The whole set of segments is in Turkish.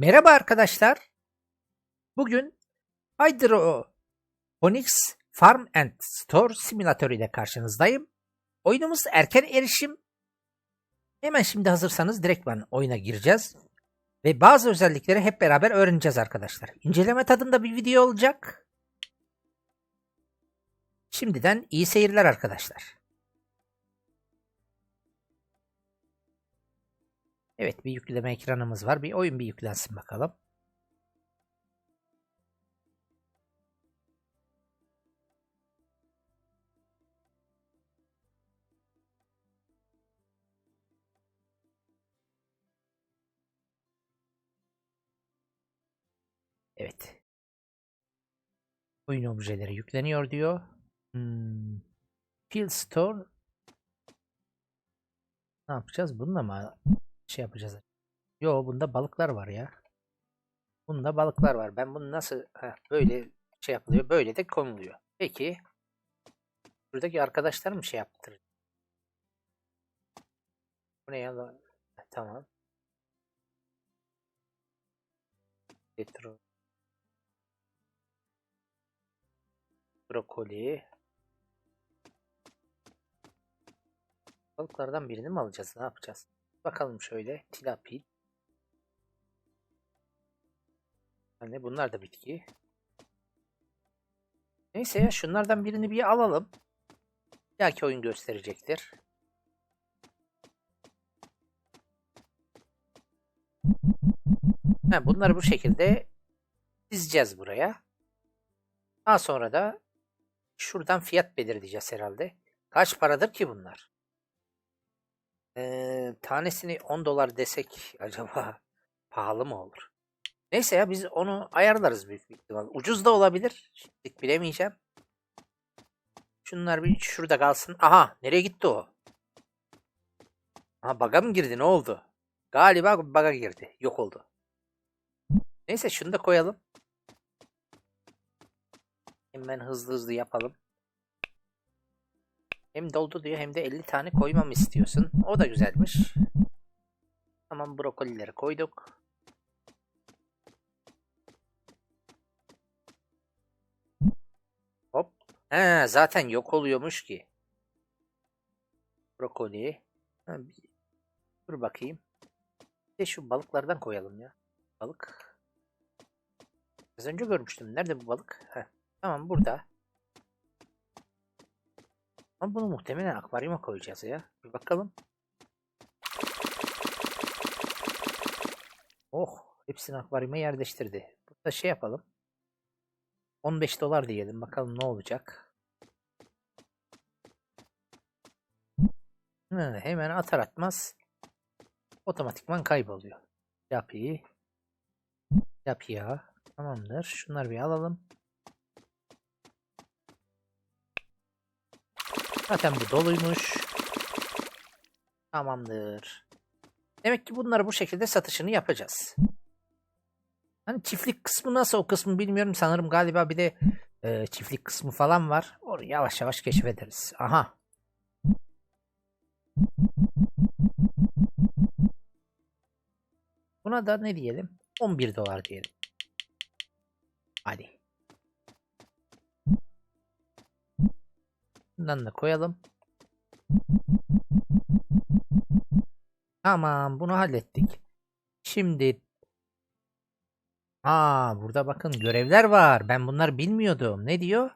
Merhaba arkadaşlar. Bugün Hydroponics Farm and Store Simülatörü ile karşınızdayım. Oyunumuz erken erişim. Hemen şimdi hazırsanız direktman oyuna gireceğiz. Ve bazı özellikleri hep beraber öğreneceğiz arkadaşlar. İnceleme tadında bir video olacak. Şimdiden iyi seyirler arkadaşlar. Evet bir yükleme ekranımız var. Bir oyun bir yüklensin bakalım. Evet. Oyun objeleri yükleniyor diyor. Hmm. Store. Ne yapacağız? Bununla mı şey yapacağız? Yo bunda balıklar var ya. Bunda balıklar var. Ben bunu nasıl Heh, böyle şey yapılıyor. Böyle de konuluyor. Peki. Buradaki arkadaşlar mı şey yaptırır? Bu ne ya? Tamam. Petro. Brokoli. Balıklardan birini mi alacağız? Ne yapacağız? Bakalım şöyle. Tilapil. Hani bunlar da bitki. Neyse ya şunlardan birini bir alalım. Belki oyun gösterecektir. Ha, bunları bu şekilde dizeceğiz buraya. Daha sonra da şuradan fiyat belirleyeceğiz herhalde. Kaç paradır ki bunlar? Tanesini 10 dolar desek acaba pahalı mı olur? Neyse ya biz onu ayarlarız büyük bir ihtimal. Ucuz da olabilir. Şimdilik bilemeyeceğim. Şunlar bir şurada kalsın. Aha nereye gitti o? Aha baga mı girdi ne oldu? Galiba baga girdi. Yok oldu. Neyse şunu da koyalım. Hemen hızlı hızlı yapalım. Hem doldu diyor hem de 50 tane koymam istiyorsun. O da güzelmiş. Tamam brokolileri koyduk. Hop. He, zaten yok oluyormuş ki. Brokoli. Ha, bir- Dur bakayım. Bir şu balıklardan koyalım ya. Balık. Az önce görmüştüm. Nerede bu balık? Heh. Tamam burada. Ama bunu muhtemelen akvaryuma koyacağız ya. Bir bakalım. Oh, hepsini akvaryuma yerleştirdi. Burada şey yapalım. 15 dolar diyelim. Bakalım ne olacak. Hı, hemen atar atmaz otomatikman kayboluyor. Yap iyi. Yap ya. Tamamdır. Şunları bir alalım. Zaten bu doluymuş. Tamamdır. Demek ki bunları bu şekilde satışını yapacağız. Hani çiftlik kısmı nasıl o kısmı bilmiyorum. Sanırım galiba bir de e, çiftlik kısmı falan var. Orayı yavaş yavaş keşfederiz. Aha. Buna da ne diyelim? 11 dolar diyelim. Hadi. Bundan da koyalım. Tamam bunu hallettik. Şimdi Aa burada bakın görevler var. Ben bunları bilmiyordum. Ne diyor?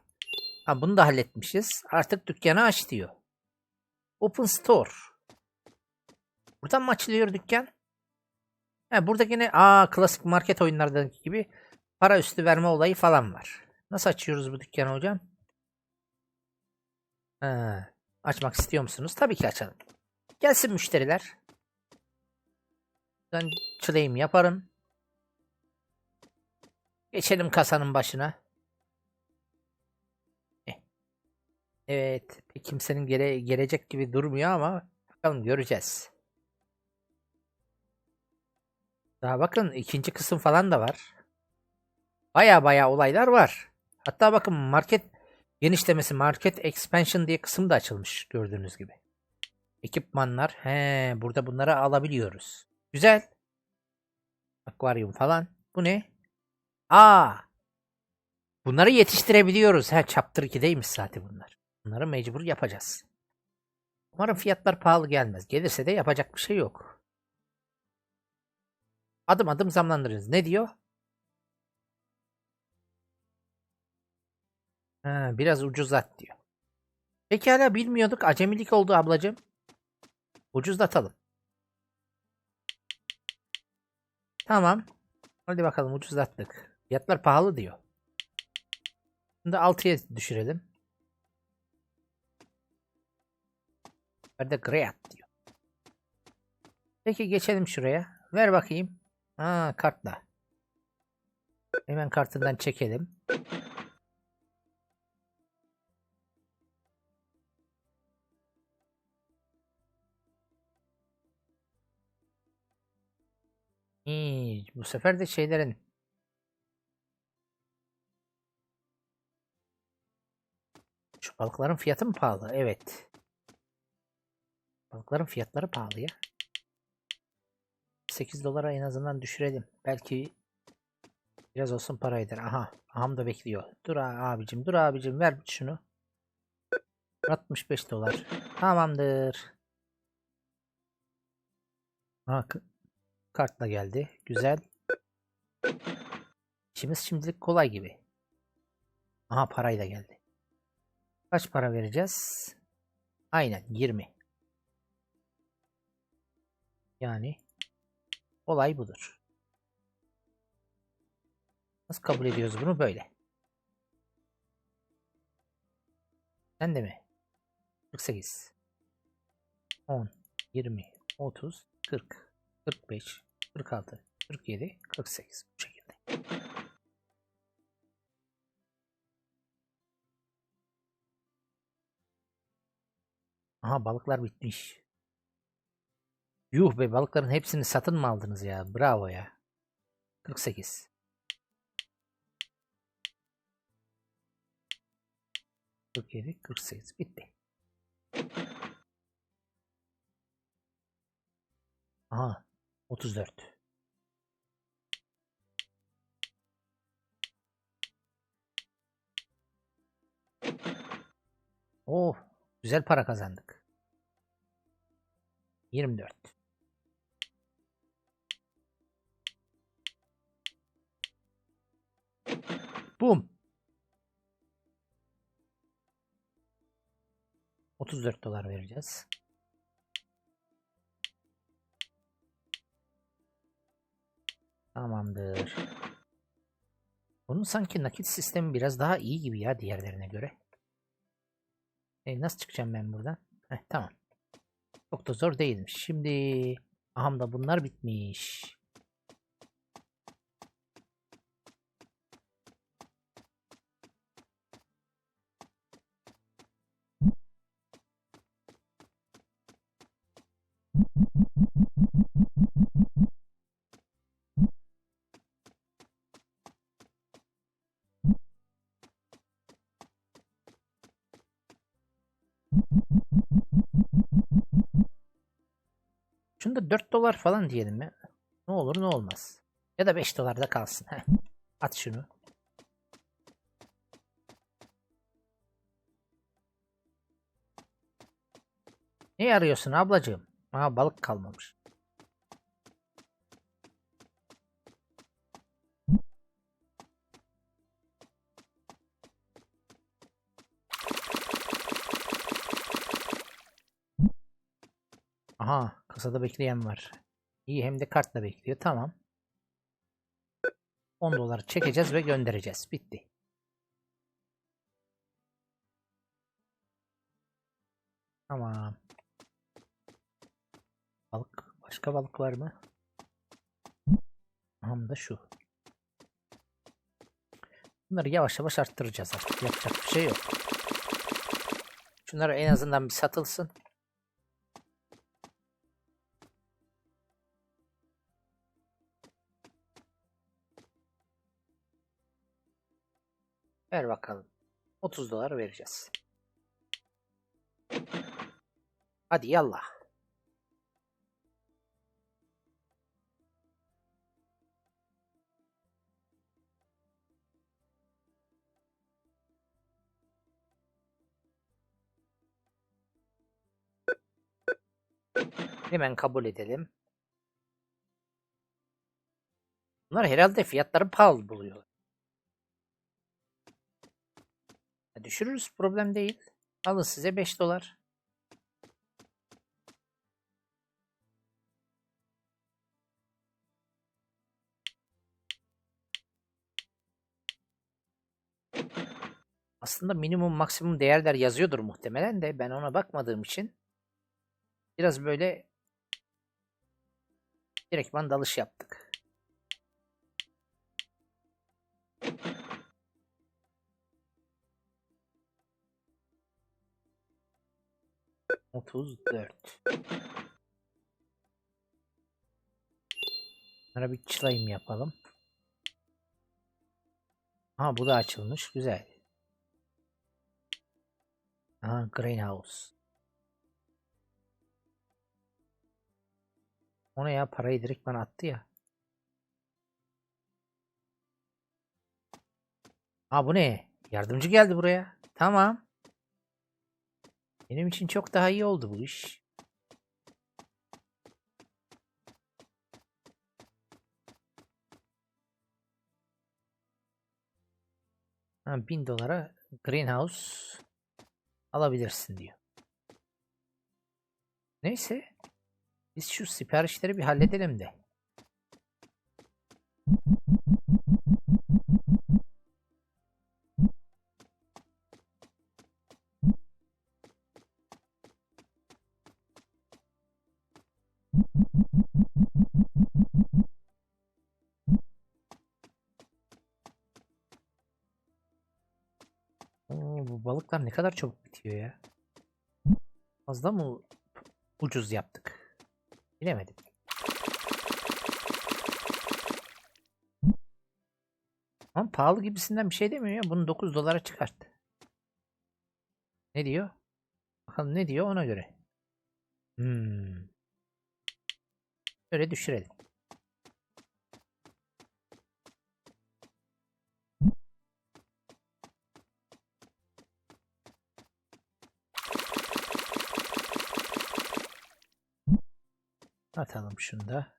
Ha bunu da halletmişiz. Artık dükkanı aç diyor. Open Store. Buradan mı açılıyor dükkan? Ha, burada yine aa klasik market oyunlardaki gibi para üstü verme olayı falan var. Nasıl açıyoruz bu dükkanı hocam? Ha, açmak istiyor musunuz? Tabii ki açalım. Gelsin müşteriler. Ben claim yaparım. Geçelim kasanın başına. Eh. Evet. Kimsenin gele gelecek gibi durmuyor ama bakalım göreceğiz. Daha bakın ikinci kısım falan da var. Baya baya olaylar var. Hatta bakın market genişlemesi, market expansion diye kısım da açılmış gördüğünüz gibi. Ekipmanlar. He, burada bunları alabiliyoruz. Güzel. Akvaryum falan. Bu ne? Aa! Bunları yetiştirebiliyoruz. Ha chapter 2'deymiş zaten bunlar. Bunları mecbur yapacağız. Umarım fiyatlar pahalı gelmez. Gelirse de yapacak bir şey yok. Adım adım zamlandırırız. Ne diyor? Ha, biraz ucuzlat diyor. Pekala bilmiyorduk. Acemilik oldu ablacığım. Ucuzlatalım. Tamam. Hadi bakalım ucuzlattık. Fiyatlar pahalı diyor. Da 6'ya düşürelim. Nerede Great diyor. Peki geçelim şuraya. Ver bakayım. Ha kartla. Hemen kartından çekelim. Bu sefer de şeylerin Şu balıkların fiyatı mı pahalı? Evet. Balıkların fiyatları pahalı ya. 8 dolara en azından düşürelim. Belki biraz olsun paraydır. Aha. Aham da bekliyor. Dur abicim dur abicim ver şunu. 65 dolar. Tamamdır. Ha, kartla geldi. Güzel. İşimiz şimdilik kolay gibi. Aha parayla geldi. Kaç para vereceğiz? Aynen 20. Yani olay budur. Nasıl kabul ediyoruz bunu? Böyle. Sen de mi? 48 10 20 30 40 45 46 47 48 bu şekilde. Aha balıklar bitmiş. Yuh be balıkların hepsini satın mı aldınız ya? Bravo ya. 48. Kırk yedi, kırk sekiz. Bitti. Aha. Otuz dört. Oh. Güzel para kazandık. 24. Boom. 34 dolar vereceğiz. Tamamdır. Bunun sanki nakit sistemi biraz daha iyi gibi ya diğerlerine göre. E, nasıl çıkacağım ben buradan? Heh, tamam. Çok da zor değilmiş. Şimdi aham da bunlar bitmiş. 4 dolar falan diyelim ya. Ne olur ne olmaz. Ya da 5 dolar da kalsın. At şunu. Ne arıyorsun ablacığım? Aa balık kalmamış. Aha kasada bekleyen var. İyi hem de kartla bekliyor. Tamam. 10 dolar çekeceğiz ve göndereceğiz. Bitti. Tamam. Balık. Başka balık var mı? Tam da şu. Bunları yavaş yavaş arttıracağız artık. Yapacak bir şey yok. Şunları en azından bir satılsın. Ver bakalım. 30 dolar vereceğiz. Hadi yallah. Hemen kabul edelim. Bunlar herhalde fiyatları pahalı buluyorlar. Düşürürüz problem değil. Alın size 5 dolar. Aslında minimum maksimum değerler yazıyordur muhtemelen de ben ona bakmadığım için biraz böyle direktman dalış yaptık. Otuz dört. Bunlara bir çılayım yapalım. Ha bu da açılmış. Güzel. Aha greenhouse. Ona ya parayı direkt bana attı ya. Ha bu ne? Yardımcı geldi buraya. Tamam. Benim için çok daha iyi oldu bu iş. Ha, 1000 dolara greenhouse alabilirsin diyor. Neyse. Biz şu siparişleri bir halledelim de. Oo, bu balıklar ne kadar çabuk bitiyor ya. Fazla mı ucuz yaptık? Bilemedim. Ama pahalı gibisinden bir şey demiyor ya. Bunu 9 dolara çıkarttı. Ne diyor? Bakalım ne diyor ona göre. Hmm. Şöyle düşürelim. Atalım şunu da.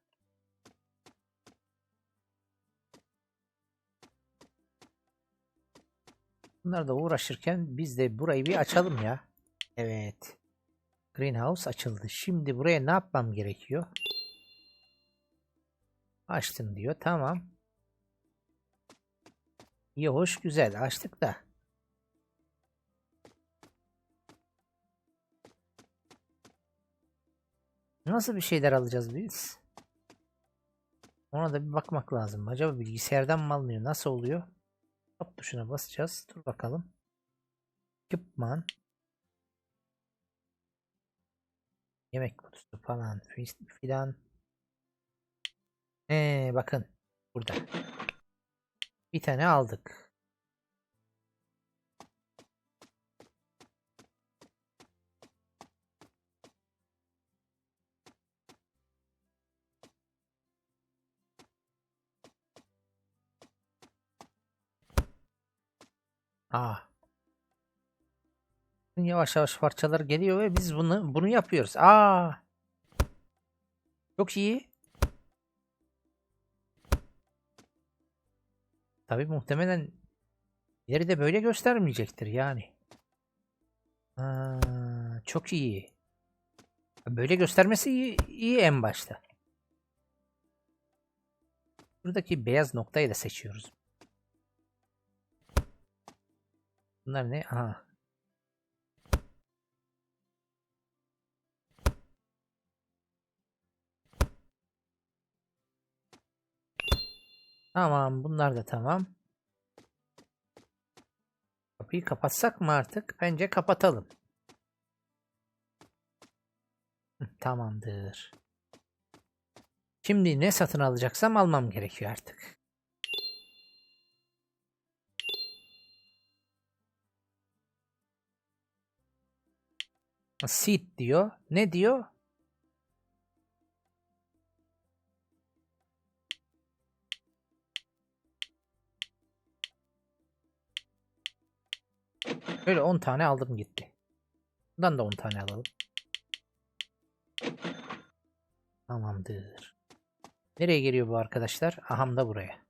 Bunlar da uğraşırken biz de burayı bir açalım ya. Evet. Greenhouse açıldı. Şimdi buraya ne yapmam gerekiyor? Açtım diyor. Tamam. İyi hoş güzel. Açtık da. Nasıl bir şeyler alacağız biz? Ona da bir bakmak lazım. Acaba bilgisayardan mı alınıyor? Nasıl oluyor? Top tuşuna basacağız. Dur bakalım. Ekipman. Yemek kutusu falan filan. Ee, bakın. Burada. Bir tane aldık. Aa. Yavaş yavaş parçalar geliyor ve biz bunu bunu yapıyoruz. Aa. Çok iyi. Tabii muhtemelen ileride böyle göstermeyecektir yani. Aa, çok iyi. Böyle göstermesi iyi, iyi en başta. Buradaki beyaz noktayı da seçiyoruz. Bunlar ne? Aha. Tamam, bunlar da tamam. Kapıyı kapatsak mı artık? Bence kapatalım. Tamamdır. Şimdi ne satın alacaksam almam gerekiyor artık. Seed diyor. Ne diyor? Böyle 10 tane aldım gitti. Bundan da 10 tane alalım. Tamamdır. Nereye geliyor bu arkadaşlar? Aham da buraya.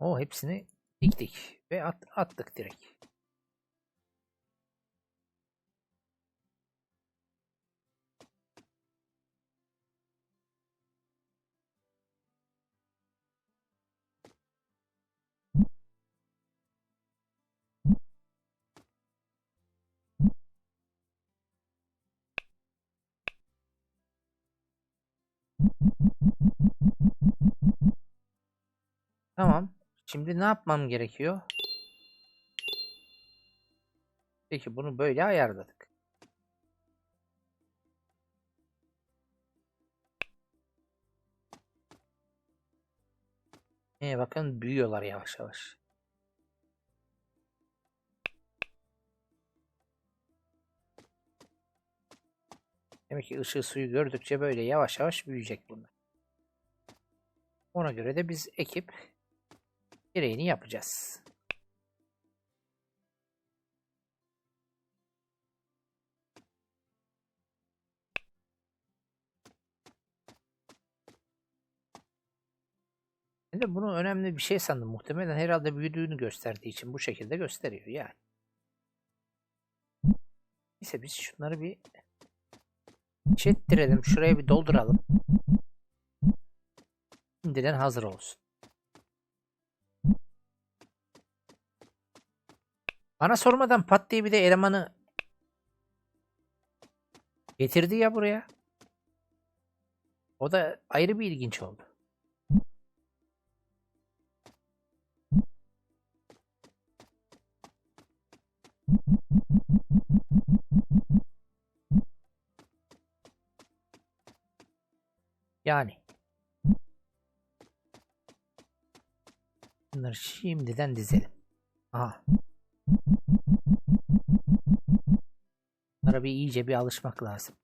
O hepsini diktik ve at, attık direkt. Tamam. Şimdi ne yapmam gerekiyor? Peki bunu böyle ayarladık. Ee, bakın büyüyorlar yavaş yavaş. Demek ki ışığı suyu gördükçe böyle yavaş yavaş büyüyecek bunlar. Ona göre de biz ekip direğini yapacağız. Ben de bunu önemli bir şey sandım. Muhtemelen herhalde büyüdüğünü gösterdiği için bu şekilde gösteriyor yani. Neyse biz şunları bir çettirelim. Şuraya bir dolduralım. Şimdiden hazır olsun. Bana sormadan pat diye bir de elemanı getirdi ya buraya. O da ayrı bir ilginç oldu. Yani. Bunları şimdiden dizelim. Aha. Bunlara bir iyice bir alışmak lazım.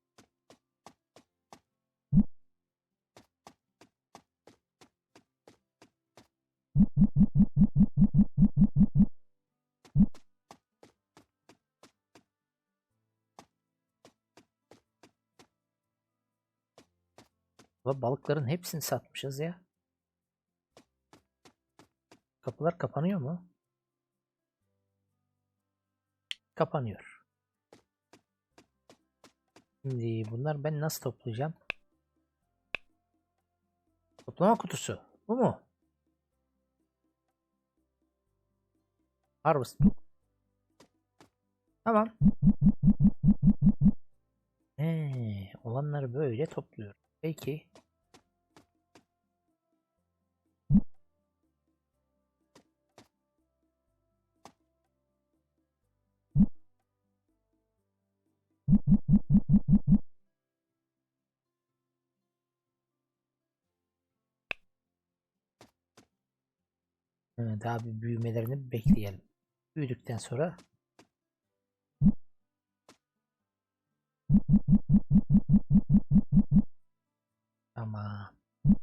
Ulan balıkların hepsini satmışız ya. Kapılar kapanıyor mu? Kapanıyor. Şimdi bunlar ben nasıl toplayacağım? Toplama kutusu. Bu mu? Harvest. Tamam. Ee, olanları böyle topluyorum. Peki. Daha bir büyümelerini bekleyelim. Büyüdükten sonra Tamam.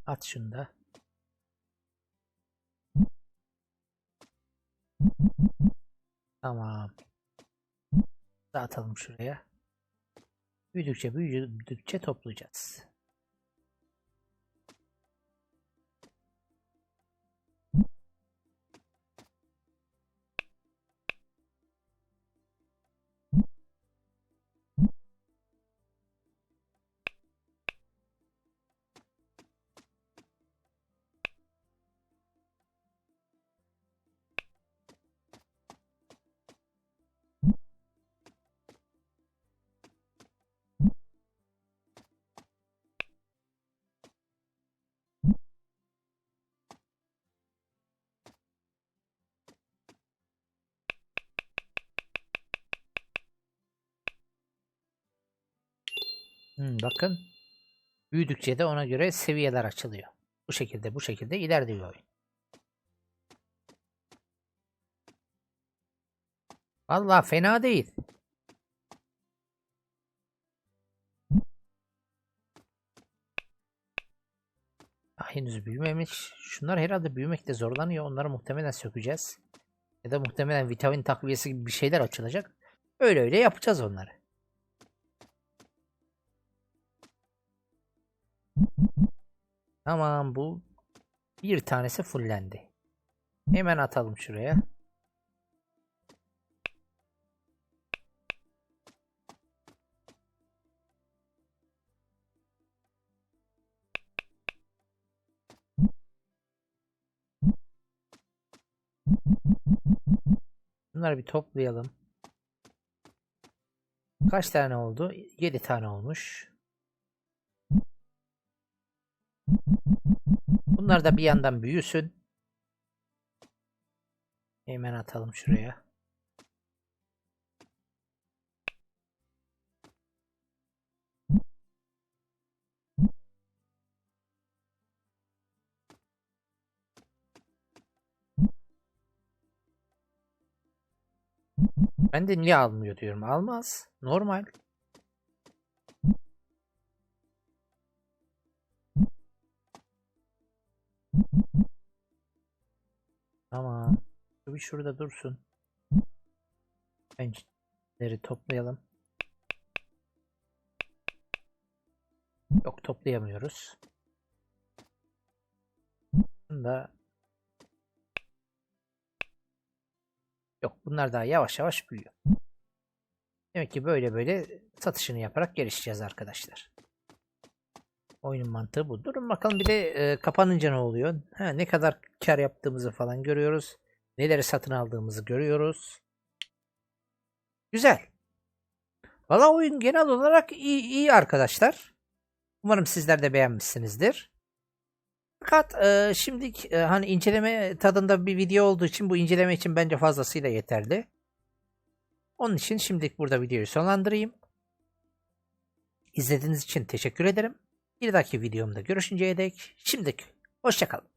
At şunu da. Tamam. Dağıtalım şuraya. Büyüdükçe büyüdükçe toplayacağız. Hmm, bakın. Büyüdükçe de ona göre seviyeler açılıyor. Bu şekilde bu şekilde ilerliyor oyun. Vallahi fena değil. Daha henüz büyümemiş. Şunlar herhalde büyümekte zorlanıyor. Onları muhtemelen sökeceğiz. Ya da muhtemelen vitamin takviyesi gibi bir şeyler açılacak. Öyle öyle yapacağız onları. Tamam bu bir tanesi fullendi. Hemen atalım şuraya. Bunları bir toplayalım. Kaç tane oldu? 7 tane olmuş. Bunlar da bir yandan büyüsün. Hemen atalım şuraya. Ben de niye almıyor diyorum. Almaz. Normal. Bu bir şurada dursun. Pençeleri toplayalım. Yok toplayamıyoruz. Bunda Yok bunlar daha yavaş yavaş büyüyor. Demek ki böyle böyle satışını yaparak gelişeceğiz arkadaşlar. Oyunun mantığı bu. Durun bakalım bir de e, kapanınca ne oluyor? Ha, ne kadar kar yaptığımızı falan görüyoruz. Neleri satın aldığımızı görüyoruz. Güzel. Valla oyun genel olarak iyi, iyi arkadaşlar. Umarım sizler de beğenmişsinizdir. Fakat e, şimdi e, hani inceleme tadında bir video olduğu için bu inceleme için bence fazlasıyla yeterli. Onun için şimdilik burada videoyu sonlandırayım. İzlediğiniz için teşekkür ederim. Bir dahaki videomda görüşünceye dek şimdilik hoşçakalın.